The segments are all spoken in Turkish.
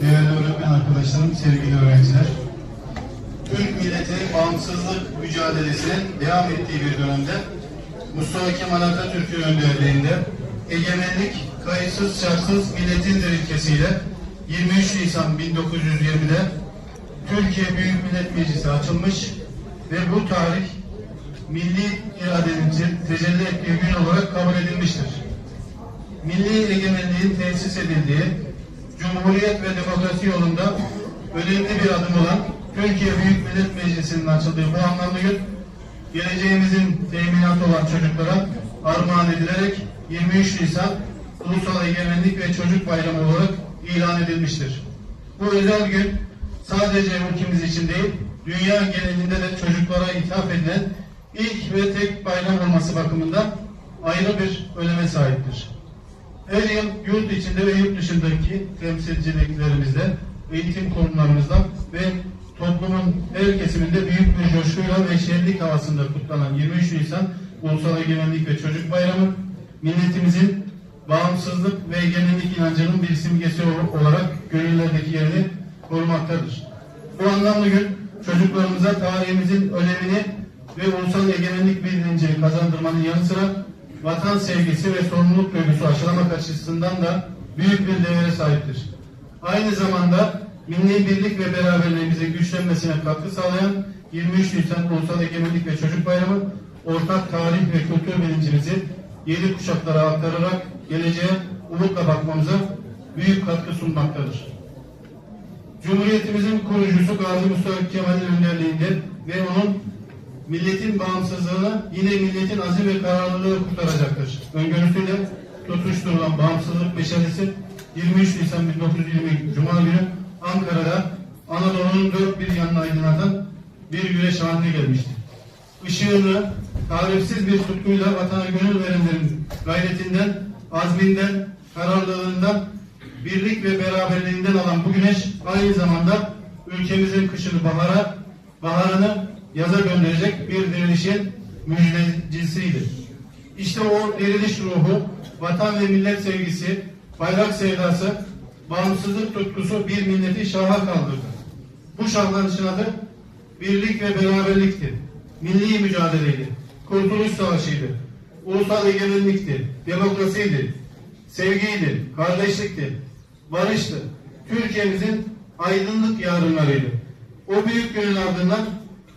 değerli öğretmen arkadaşlarım, sevgili öğrenciler. Türk milleti bağımsızlık mücadelesinin devam ettiği bir dönemde Mustafa Kemal Atatürk'ün önderliğinde egemenlik kayıtsız şartsız milletindir ilkesiyle 23 Nisan 1920'de Türkiye Büyük Millet Meclisi açılmış ve bu tarih milli iradenin te- tecelli ettiği gün olarak kabul edilmiştir. Milli egemenliğin tesis edildiği Cumhuriyet ve demokrasi yolunda önemli bir adım olan Türkiye Büyük Millet Meclisi'nin açıldığı bu anlamlı gün geleceğimizin teminatı olan çocuklara armağan edilerek 23 Nisan Ulusal Egemenlik ve Çocuk Bayramı olarak ilan edilmiştir. Bu özel gün sadece ülkemiz için değil, dünya genelinde de çocuklara ithaf edilen ilk ve tek bayram olması bakımından ayrı bir öneme sahiptir. Her yıl yurt içinde ve yurt dışındaki temsilciliklerimizde, eğitim kurumlarımızda ve toplumun her kesiminde büyük bir coşkuyla ve şenlik havasında kutlanan 23 Nisan Ulusal Egemenlik ve Çocuk Bayramı, milletimizin bağımsızlık ve egemenlik inancının bir simgesi ol- olarak gönüllerdeki yerini korumaktadır. Bu anlamlı gün çocuklarımıza tarihimizin önemini ve ulusal egemenlik bilincini kazandırmanın yanı sıra vatan sevgisi ve sorumluluk duygusu aşılamak açısından da büyük bir değere sahiptir. Aynı zamanda milli birlik ve beraberliğimizin güçlenmesine katkı sağlayan 23 Nisan Ulusal Egemenlik ve Çocuk Bayramı ortak tarih ve kültür bilincimizi yeni kuşaklara aktararak geleceğe umutla bakmamıza büyük katkı sunmaktadır. Cumhuriyetimizin kurucusu Gazi Mustafa Kemal'in önderliğinde ve onun milletin bağımsızlığını yine milletin azim ve kararlılığı kurtaracaktır. Öngörüsüyle tutuşturulan bağımsızlık meşalesi 23 Nisan 1920 Cuma günü Ankara'da Anadolu'nun dört bir yanına aydınlatan bir güneş haline gelmişti. Işığını tarifsiz bir tutkuyla vatana gönül verenlerin gayretinden, azminden, kararlılığından, birlik ve beraberliğinden alan bu güneş aynı zamanda ülkemizin kışını bahara, baharını yaza gönderecek bir direnişin müjdecisiydi. İşte o diriliş ruhu, vatan ve millet sevgisi, bayrak sevdası, bağımsızlık tutkusu bir milleti şaha kaldırdı. Bu şahlanışın adı birlik ve beraberlikti. Milli mücadeleydi. Kurtuluş savaşıydı. Ulusal egemenlikti. Demokrasiydi. Sevgiydi. Kardeşlikti. Barıştı. Türkiye'mizin aydınlık yarınlarıydı. O büyük günün ardından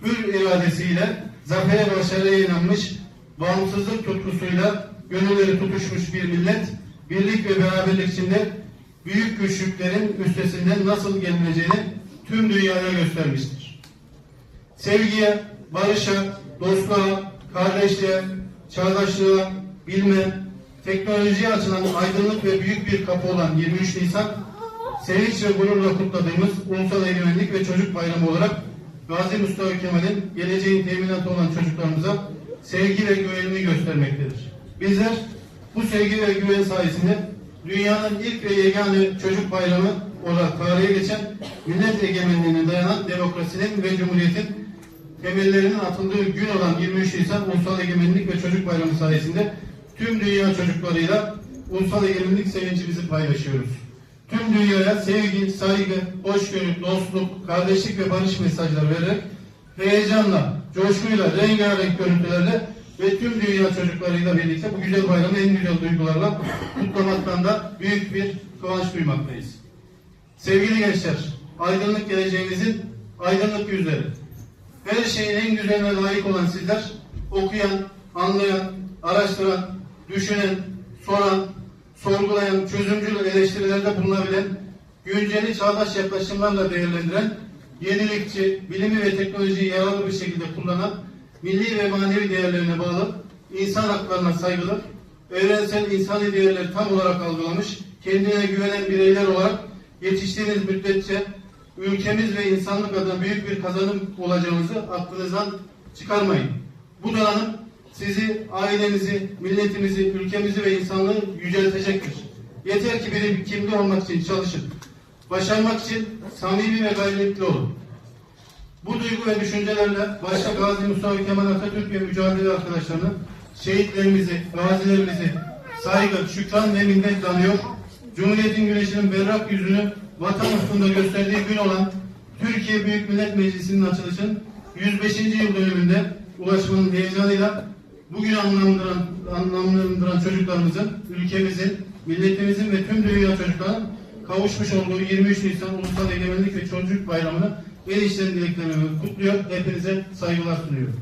hür iradesiyle zafere başarıya inanmış, bağımsızlık tutkusuyla gönülleri tutuşmuş bir millet, birlik ve beraberlik içinde büyük güçlüklerin üstesinden nasıl gelineceğini tüm dünyaya göstermiştir. Sevgiye, barışa, dostluğa, kardeşliğe, çağdaşlığa, bilme, teknolojiye açılan aydınlık ve büyük bir kapı olan 23 Nisan, sevinç ve gururla kutladığımız Ulusal Egemenlik ve Çocuk Bayramı olarak Gazi Mustafa Kemal'in geleceğin teminatı olan çocuklarımıza sevgi ve güvenini göstermektedir. Bizler bu sevgi ve güven sayesinde dünyanın ilk ve yegane çocuk bayramı olarak tarihe geçen millet egemenliğine dayanan demokrasinin ve cumhuriyetin temellerinin atıldığı gün olan 23 Nisan Ulusal Egemenlik ve Çocuk Bayramı sayesinde tüm dünya çocuklarıyla ulusal egemenlik sevincimizi paylaşıyoruz. Tüm dünyaya sevgi, saygı, hoşgörü, dostluk, kardeşlik ve barış mesajları vererek heyecanla, coşkuyla, rengarenk görüntülerle ve tüm dünya çocuklarıyla birlikte bu güzel bayramı en güzel duygularla kutlamaktan da büyük bir kıvanç duymaktayız. Sevgili gençler, aydınlık geleceğimizin aydınlık yüzleri. Her şeyin en güzeline layık olan sizler, okuyan, anlayan, araştıran, düşünen, soran, sorgulayan, çözümcül eleştirilerde bulunabilen, günceli çağdaş yaklaşımlarla değerlendiren, yenilikçi, bilimi ve teknolojiyi yararlı bir şekilde kullanan, milli ve manevi değerlerine bağlı, insan haklarına saygılı, evrensel insani değerleri tam olarak algılamış, kendine güvenen bireyler olarak yetiştiğiniz müddetçe ülkemiz ve insanlık adına büyük bir kazanım olacağınızı aklınızdan çıkarmayın. Bu donanım sizi, ailenizi, milletimizi, ülkemizi ve insanlığı yüceltecektir. Yeter ki biri bir kimli olmak için çalışın. Başarmak için samimi ve gayretli olun. Bu duygu ve düşüncelerle başta Gazi Mustafa Kemal Atatürk ve mücadele arkadaşlarını, şehitlerimizi, gazilerimizi saygı, şükran ve minnetle anıyor. Cumhuriyetin güneşinin berrak yüzünü vatan ufkunda gösterdiği gün olan Türkiye Büyük Millet Meclisi'nin açılışın 105. yıl dönümünde ulaşmanın heyecanıyla bugün anlamlandıran, anlamlandıran çocuklarımızın, ülkemizin, milletimizin ve tüm dünya çocukların kavuşmuş olduğu 23 Nisan Ulusal Egemenlik ve Çocuk Bayramı'nı en içten dileklerimi kutluyor. Hepinize saygılar sunuyorum.